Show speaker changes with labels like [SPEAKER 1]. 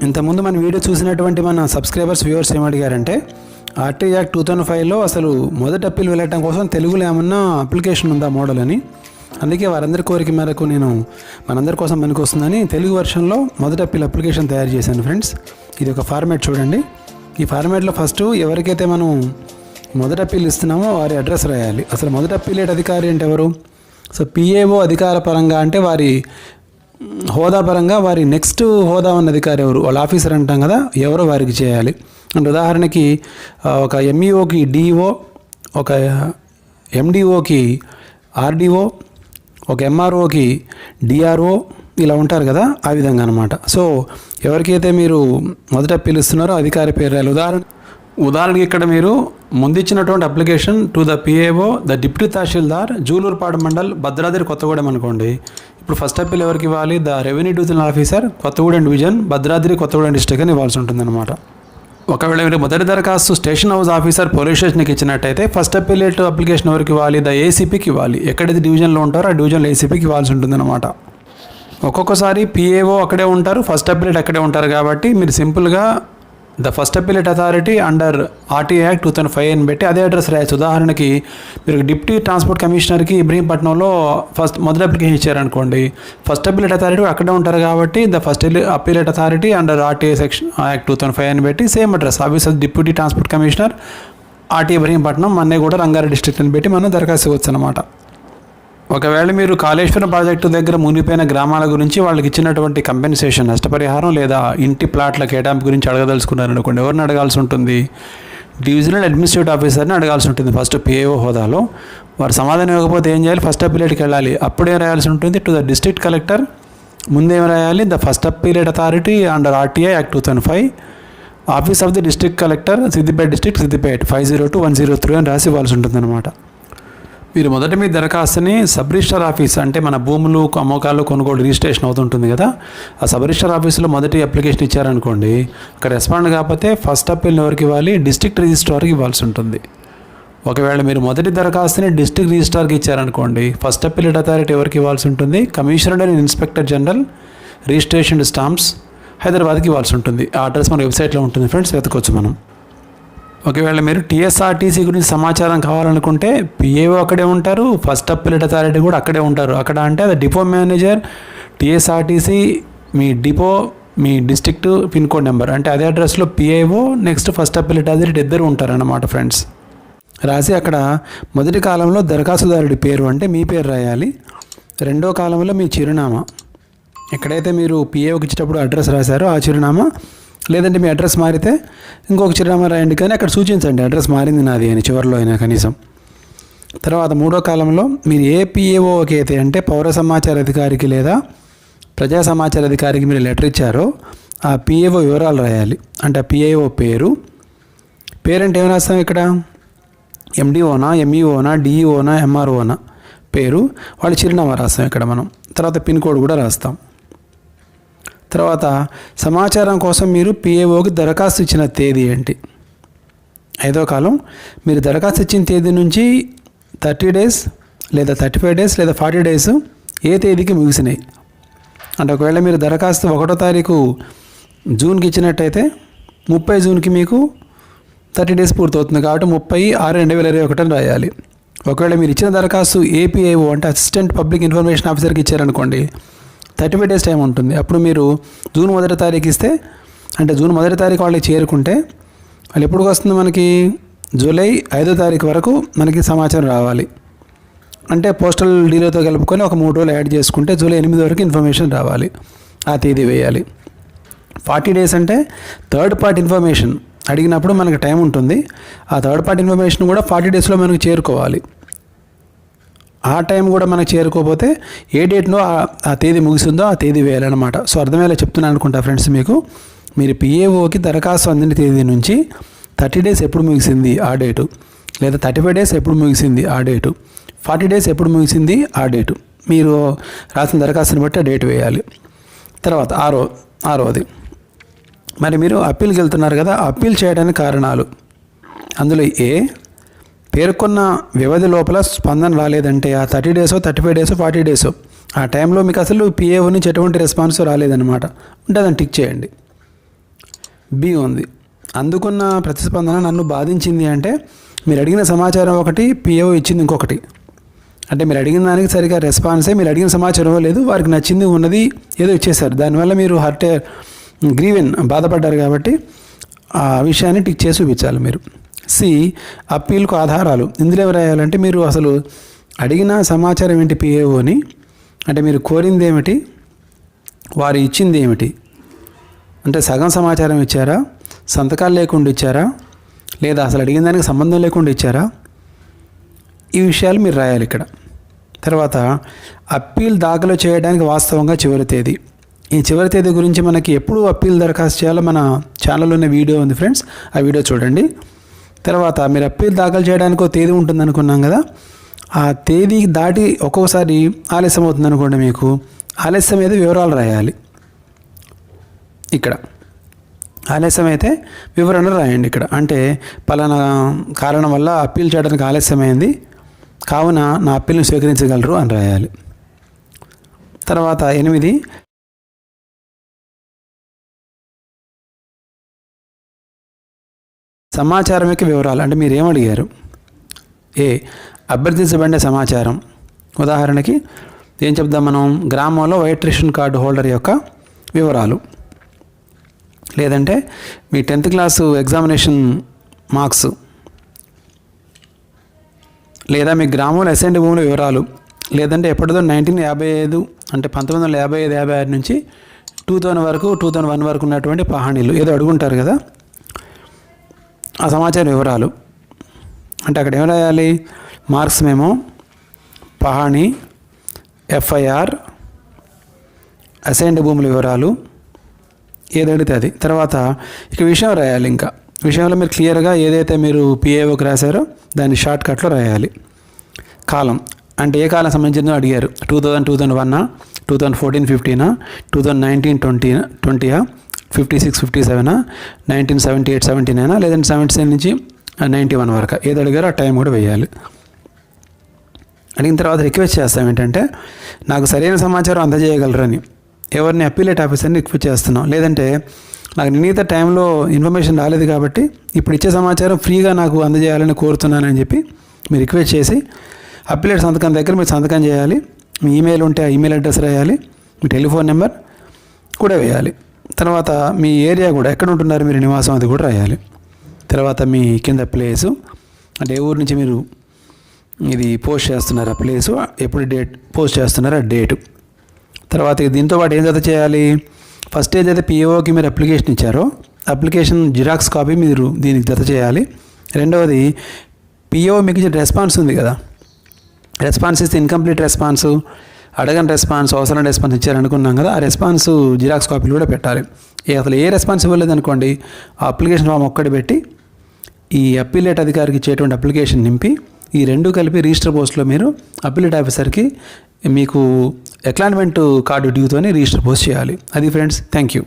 [SPEAKER 1] ఇంతకుముందు మన వీడియో చూసినటువంటి మన సబ్స్క్రైబర్స్ వ్యూవర్స్ ఏమడిగారంటే ఆర్టీ యాక్ట్ టూ థౌజండ్ ఫైవ్లో అసలు మొదటి అప్పీల్ వెళ్ళటం కోసం తెలుగులో ఏమన్నా అప్లికేషన్ ఉందా మోడల్ అని? అందుకే వారందరి కోరిక మేరకు నేను మనందరి కోసం పనికొస్తుందని తెలుగు వెర్షన్లో మొదటి అప్పీల్ అప్లికేషన్ తయారు చేశాను ఫ్రెండ్స్. ఇది ఒక ఫార్మాట్ చూడండి. ఈ ఫార్మాట్లో ఫస్ట్ ఎవరికైతే మనం మొదటి అప్పీల్ ఇస్తున్నామో వారి అడ్రస్ రాయాలి. అసలు మొదటి అప్పీలేట్ అధికారి అంటే ఎవరు? సో పిఏఓ అధికార పరంగా అంటే వారి హోదా పరంగా వారి నెక్స్ట్ హోదా ఉన్న అధికారి ఎవరు? వాళ్ళ ఆఫీసర్ అంటాం కదా ఎవరో వారికి చేయాలి? అంటే ఉదాహరణకి ఒక ఎంఈఓకి డిఓ ఒక ఎండిఓకి ఆర్డిఓ ఒక ఎంఆర్ఓకి డిఆర్ఓ ఇలా ఉంటారు కదా ఆ విధంగా అనమాట సో ఎవరికైతే మీరు మొదట పిలుస్తున్నారో అధికారి పేరు రాయాలి. ఉదాహరణ ఉదాహరణకి ఇక్కడ మీరు ముందిచ్చినటువంటి application to the PAO the deputy tahsildar Julurpadu mandal Bhadradri Kothagudem అనుకోండి. ఇప్పుడు ఫస్ట్ అప్పీల్ ఎవరికి ఇవ్వాలి? The revenue divisional officer Kothagudem division Bhadradri Kothagudem district అని ఇవ్వాల్సి ఉంటుందన్నమాట. ఒకవేళ మీరు మొదటి దరఖాస్తు స్టేషన్ హౌస్ ఆఫీసర్ పోలీస్ స్టేషన్కి ఇచ్చినట్టయితే ఫస్ట్ అప్పీలేట్ అప్లికేషన్ ఎవరికి ఇవ్వాలి? ద ఏసీపీకి ఇవ్వాలి. ఎక్కడైతే డివిజన్లో ఉంటారో ఆ డివిజన్లో ఏసీపీకి ఇవ్వాల్సి ఉంటుందన్నమాట. ఒక్కొక్కసారి పిఏఓ అక్కడే ఉంటారు ఫస్ట్ అప్లేట్ అక్కడే ఉంటారు కాబట్టి మీరు సింపుల్గా the first appellate authority under RT act two thousand five అని పెట్టి అదే అడ్రస్ రాయొచ్చు. ఉదాహరణకి మీరు డిప్యూటీ ట్రాన్స్పోర్ట్ కమిషనర్కి ఇబ్రహీంపట్నంలో ఫస్ట్ మొదటి అప్లికేషన్ ఇచ్చారనుకోండి. ఫస్ట్ అప్పీలేట్ అథారిటీ అక్కడే ఉంటారు కాబట్టి the first appellate authority under RTA section act two thousand five అని పెట్టి same address. Office of deputy transport commissioner RT Ibrahimpatnam మన్నే కూడా రంగారెడ్డి డిస్ట్రిక్ట్ అని పెట్టి మనం దరఖాస్తు ఇవ్వచ్చు అనమాట ఒకవేళ మీరు కాళేశ్వరం ప్రాజెక్టు దగ్గర మునిగిపోయిన గ్రామాల గురించి వాళ్ళకి ఇచ్చినటువంటి కంపెన్సేషన్ నష్టపరిహారం లేదా ఇంటి ప్లాట్ల కేటాయింపు గురించి అడగదలుచుకున్నారనుకోండి ఎవరిని అడగాల్సి ఉంటుంది? డివిజనల్ అడ్మినిస్ట్రేటివ్ ఆఫీసర్ని అడగాల్సి ఉంటుంది ఫస్ట్ పిఏఓ హోదాలో. వారు సమాధానం ఇవ్వకపోతే ఏం చేయాలి? ఫస్ట్ అప్పీలేట్కి వెళ్ళాలి. అప్పుడేం రాయాల్సి ఉంటుంది టు ద డిస్ట్రిక్ట్ కలెక్టర్ ముందేం రాయాలి? The first appellate authority under RTI act two thousand five office of the district collector Siddipet district Siddipet five zero two one zero three అని రాసి ఇవ్వాల్సి ఉంటుందన్నమాట. మీరు మొదట మీ దరఖాస్తుని సబ్ రిజిస్టర్ ఆఫీస్ అంటే మన భూములు అమ్మకాలు కొనుగోలు రిజిస్ట్రేషన్ అవుతుంటుంది కదా. ఆ సబ్ రిజిస్టర్ ఆఫీసులో మొదటి అప్లికేషన్ ఇచ్చారనుకోండి అక్కడ రెస్పాండ్ కాకపోతే ఫస్ట్ అప్పీల్ ఎవరికి ఇవ్వాలి? డిస్ట్రిక్ట్ రిజిస్ట్రార్కి ఇవ్వాల్సి ఉంటుంది. ఒకవేళ మీరు మొదటి దరఖాస్తుని డిస్ట్రిక్ట్ రిజిస్ట్రార్కి ఇచ్చారనుకోండి ఫస్ట్ అప్పీలేట్ అథారిటీ ఎవరికి ఇవ్వాల్సి ఉంటుంది? Commissioner and inspector general registration stamps హైదరాబాద్కి ఇవ్వాల్సి ఉంటుంది. ఆ అడ్రస్ మన వెబ్సైట్లో ఉంటుంది ఫ్రెండ్స్ వెతకొచ్చు మనం. ఒకవేళ మీరు టీఎస్ఆర్టీసీ గురించి సమాచారం కావాలనుకుంటే పిఏఓ అక్కడే ఉంటారు ఫస్ట్ అప్పీలేట్ అథారిటీ కూడా అక్కడే ఉంటారు. అక్కడ అంటే అది డిపో మేనేజర్ టీఎస్ఆర్టీసీ మీ డిపో మీ డిస్టిక్ట్ పిన్ కోడ్ నెంబర్. అంటే అదే అడ్రస్లో PAO next first appellate authority ఇద్దరు ఉంటారన్నమాట ఫ్రెండ్స్. రాసి అక్కడ మొదటి కాలంలో దరఖాస్తుదారుడి పేరు అంటే మీ పేరు రాయాలి. రెండో కాలంలో మీ చిరునామా. ఎక్కడైతే మీరు పిఏఓకి ఇచ్చేటప్పుడు అడ్రస్ రాశారో ఆ చిరునామా లేదంటే మీ అడ్రస్ మారితే ఇంకొక చిరునామా రాయండి కానీ అక్కడ సూచించండి అడ్రస్ మారింది నాది అని చివరిలో అయినా కనీసం. తర్వాత మూడో కాలంలో మీరు ఏ పిఏఓకి అయితే అంటే పౌర సమాచార అధికారికి లేదా ప్రజా సమాచార అధికారికి మీరు లెటర్ ఇచ్చారో ఆ పిఏఓ వివరాలు రాయాలి. అంటే ఆ పిఏఓ పేరు. పేరంటే ఏం రాస్తాం ఇక్కడ? ఎండిఓనా ఎంఈఓనా డిఈఓనా ఎంఆర్ఓనా పేరు. వాళ్ళ చిరునామా రాస్తాం ఇక్కడ మనం. తర్వాత పిన్ కోడ్ కూడా రాస్తాం. తర్వాత సమాచారం కోసం మీరు పిఏఓకి దరఖాస్తు ఇచ్చిన తేదీ ఏంటి? ఐదో కాలం. మీరు దరఖాస్తు ఇచ్చిన తేదీ నుంచి థర్టీ డేస్ లేదా థర్టీ ఫైవ్ డేస్ లేదా ఫార్టీ డేస్ ఏ తేదీకి ముగిసినాయి? అంటే ఒకవేళ మీరు దరఖాస్తు ఒకటో తారీఖు జూన్కి ఇచ్చినట్టయితే ముప్పై జూన్కి మీకు థర్టీ డేస్ పూర్తవుతుంది కాబట్టి ముప్పై ఆరు రెండు వేల ఇరవై ఒకటి అని రాయాలి. ఒకవేళ మీరు ఇచ్చిన దరఖాస్తు ఏపీఐఓ అంటే అసిస్టెంట్ పబ్లిక్ ఇన్ఫర్మేషన్ ఆఫీసర్కి ఇచ్చారనుకోండి థర్టీ ఫైవ్ డేస్ టైం ఉంటుంది. అప్పుడు మీరు జూన్ మొదటి తారీఖు ఇస్తే అంటే జూన్ మొదటి తారీఖు వాళ్ళకి చేరుకుంటే వాళ్ళు ఎప్పుడు వస్తుంది మనకి? జూలై ఐదో తారీఖు వరకు మనకి సమాచారం రావాలి. అంటే పోస్టల్ డీలర్తో కలుపుకొని ఒక మూడు రోజులు యాడ్ చేసుకుంటే జూలై ఎనిమిది వరకు ఇన్ఫర్మేషన్ రావాలి. ఆ తేదీ వేయాలి. ఫార్టీ డేస్ అంటే థర్డ్ పార్టీ ఇన్ఫర్మేషన్ అడిగినప్పుడు మనకి టైం ఉంటుంది. ఆ థర్డ్ పార్టీ ఇన్ఫర్మేషన్ కూడా ఫార్టీ డేస్లో మనకు చేరుకోవాలి. ఆ టైం కూడా మనకు చేరుకోకపోతే ఏ డేట్లో ఆ- ఆ తేదీ ముగిసిందో ఆ తేదీ వేయాలన్నమాట. సో అర్థమయ్యేలా చెప్తున్నాను అనుకుంటా ఫ్రెండ్స్ మీకు. మీరు పిఏఓకి దరఖాస్తు అందిన తేదీ నుంచి థర్టీ డేస్ ఎప్పుడు ముగిసింది ఆ డేటు? లేదా థర్టీ ఫైవ్ డేస్ ఎప్పుడు ముగిసింది ఆ డేటు? ఫార్టీ డేస్ ఎప్పుడు ముగిసింది ఆ డేటు? మీరు రాసిన దరఖాస్తుని బట్టి ఆ డేట్ వేయాలి. తర్వాత ఆరో ఆరోది మరి మీరు అప్పీల్కి వెళ్తున్నారు కదా అప్పీల్ చేయడానికి కారణాలు అందులో ఏ? పేర్కొన్న వ్యవధి లోపల స్పందన రాలేదంటే ఆ థర్టీ డేసో థర్టీ ఫైవ్ డేసో ఫార్టీ డేసో ఆ టైంలో మీకు అసలు పిఏఓ నుంచి ఎటువంటి రెస్పాన్స్ రాలేదన్నమాట. ఉంటే దాన్ని టిక్ చేయండి. బి ఉంది. అందుకున్న ప్రతిస్పందన నన్ను బాధించింది అంటే మీరు అడిగిన సమాచారం ఒకటి పిఏఓ ఇచ్చింది ఇంకొకటి. అంటే మీరు అడిగిన దానికి సరిగా రెస్పాన్సే మీరు అడిగిన సమాచారం లేదు వారికి నచ్చింది ఉన్నది ఏదో ఇచ్చేశారు. దానివల్ల మీరు హర్ట్ గ్రీవెన్ బాధపడ్డారు కాబట్టి ఆ విషయాన్ని టిక్ చేసి చూపించాలి మీరు. సి అప్పీల్కు ఆధారాలు. ఇందులో ఎవరు రాయాలంటే మీరు అసలు అడిగిన సమాచారం ఏంటి పిఏఓని అంటే మీరు కోరింది ఏమిటి? వారు ఇచ్చింది ఏమిటి? అంటే సగం సమాచారం ఇచ్చారా? సంతకాలు లేకుండా ఇచ్చారా? లేదా అసలు అడిగిన దానికి సంబంధం లేకుండా ఇచ్చారా? ఈ విషయాలు మీరు రాయాలి ఇక్కడ. తర్వాత అప్పీల్ దాఖలు చేయడానికి వాస్తవంగా చివరి తేదీ. ఈ చివరి తేదీ గురించి మనకి ఎప్పుడు అప్పీల్ దరఖాస్తు చేయాలో మన ఛానల్లో ఉన్న వీడియో ఉంది ఫ్రెండ్స్. ఆ వీడియో చూడండి. తర్వాత మీరు అప్పీల్ దాఖలు చేయడానికి ఒక తేదీ ఉంటుంది అనుకున్నాం కదా ఆ తేదీ దాటి ఒక్కొక్కసారి ఆలస్యం అవుతుంది అనుకోండి మీకు. ఆలస్యం అయితే వివరాలు రాయాలి. ఇక్కడ. ఆలస్యం అయితే వివరణ రాయండి ఇక్కడ. అంటే పలానా కారణం వల్ల అప్పీల్ చేయడానికి ఆలస్యమైంది. కావున నా అప్పీల్ని స్వీకరించగలరు అని రాయాలి. తర్వాత ఎనిమిది సమాచారం యొక్క వివరాలు అంటే మీరు ఏమడిగారు ఏ. అభ్యర్థించబడిన సమాచారం. ఉదాహరణకి ఏం చెప్దాం మనం? గ్రామంలో వైట్ రేషన్ కార్డు హోల్డర్ యొక్క వివరాలు. లేదంటే మీ టెన్త్ క్లాసు ఎగ్జామినేషన్ మార్క్స్. లేదా మీ గ్రామంలో అసెంట్ భూముల వివరాలు. లేదంటే ఎప్పటిదో నైన్టీన్ యాభై ఐదు అంటే పంతొమ్మిది వందల యాభై ఐదు యాభై ఆరు నుంచి టూ థౌజండ్ వరకు టూ థౌజండ్ వన్ వరకు ఉన్నటువంటి పహాణీలు. ఏదో అడుగుంటారు కదా? ఆ సమాచార వివరాలు. అంటే అక్కడ ఏం రాయాలి? మార్క్స్ మేము పహాణి ఎఫ్ఐఆర్ అసైన్డ్ భూముల వివరాలు ఏదడితే అది. తర్వాత ఇక విషయం రాయాలి ఇంకా. విషయంలో మీరు క్లియర్గా ఏదైతే మీరు పిఏఓకి రాశారో దాన్ని షార్ట్ కట్లో రాయాలి. కాలం. అంటే ఏ కాలం సంబంధించిందో అడిగారు. టూ థౌజండ్ టూ థౌజండ్ వన్నా టూ థౌజండ్ ఫోర్టీన్ ఫిఫ్టీనా టూ థౌజండ్ నైన్టీన్ ట్వంటీ ట్వంటీయా ఫిఫ్టీ సిక్స్ ఫిఫ్టీ సెవెనా నైన్టీన్ సెవెంటీ ఎయిట్ సెవెంటీ నైనా లేదంటే సెవెంటీ సెవెన్ నుంచి నైంటీ వన్ వరకు. ఏది అడిగారో ఆ టైం కూడా వేయాలి అడిగిన తర్వాత రిక్వెస్ట్ చేస్తాం ఏంటంటే నాకు సరైన సమాచారం అందజేయగలరని. ఎవరిని అప్పీలేట్ ఆఫీసర్ని రిక్వెస్ట్ చేస్తున్నాం. లేదంటే నాకు నిర్ణీత టైంలో ఇన్ఫర్మేషన్ రాలేదు కాబట్టి ఇప్పుడు ఇచ్చే సమాచారం ఫ్రీగా నాకు అందజేయాలని కోరుతున్నానని చెప్పి మీరు రిక్వెస్ట్ చేసి అప్పీలేట్ సంతకం దగ్గర మీరు సంతకం చేయాలి. మీ ఈమెయిల్ ఉంటే ఆ ఈమెయిల్ అడ్రస్ రాయాలి. మీ టెలిఫోన్ నెంబర్ కూడా వేయాలి. తర్వాత మీ ఏరియా కూడా ఎక్కడ ఉంటున్నారు మీరు నివాసం అది కూడా రాయాలి. తర్వాత మీ కింద ప్లేసు అంటే ఏ ఊరు నుంచి మీరు ఇది పోస్ట్ చేస్తున్నారు ఆ ప్లేసు ఎప్పుడు డేట్ పోస్ట్ చేస్తున్నారు ఆ డేటు. తర్వాత దీంతో పాటు ఏం జత చేయాలి? ఫస్ట్ ఏదైతే పిఓకి మీరు అప్లికేషన్ ఇచ్చారో అప్లికేషన్ జిరాక్స్ కాపీ మీరు దీనికి జత చేయాలి. రెండవది పిఓ మీకు రెస్పాన్స్ ఉంది కదా. రెస్పాన్స్ ఇస్తే ఇన్కంప్లీట్ రెస్పాన్స్. అడగని రెస్పాన్స్ అవసరం రెస్పాన్స్ ఇచ్చారనుకున్నాం కదా ఆ రెస్పాన్స్ జిరాక్స్ కాపీలు కూడా పెట్టాలి. ఏ అసలు ఏ రెస్పాన్స్ ఇవ్వలేదు అనుకోండి ఆ అప్లికేషన్ ఫామ్ ఒక్కటి పెట్టి ఈ అప్పీలేట్ అధికారికి ఇచ్చేటువంటి అప్లికేషన్ నింపి ఈ రెండు కలిపి రిజిస్టర్ పోస్ట్లో మీరు అప్పీలేట్ ఆఫీసర్కి మీకు అక్లాన్మెంట్ కార్డు డ్యూతోని రిజిస్టర్ పోస్ట్ చేయాలి. అది ఫ్రెండ్స్ థ్యాంక్ యూ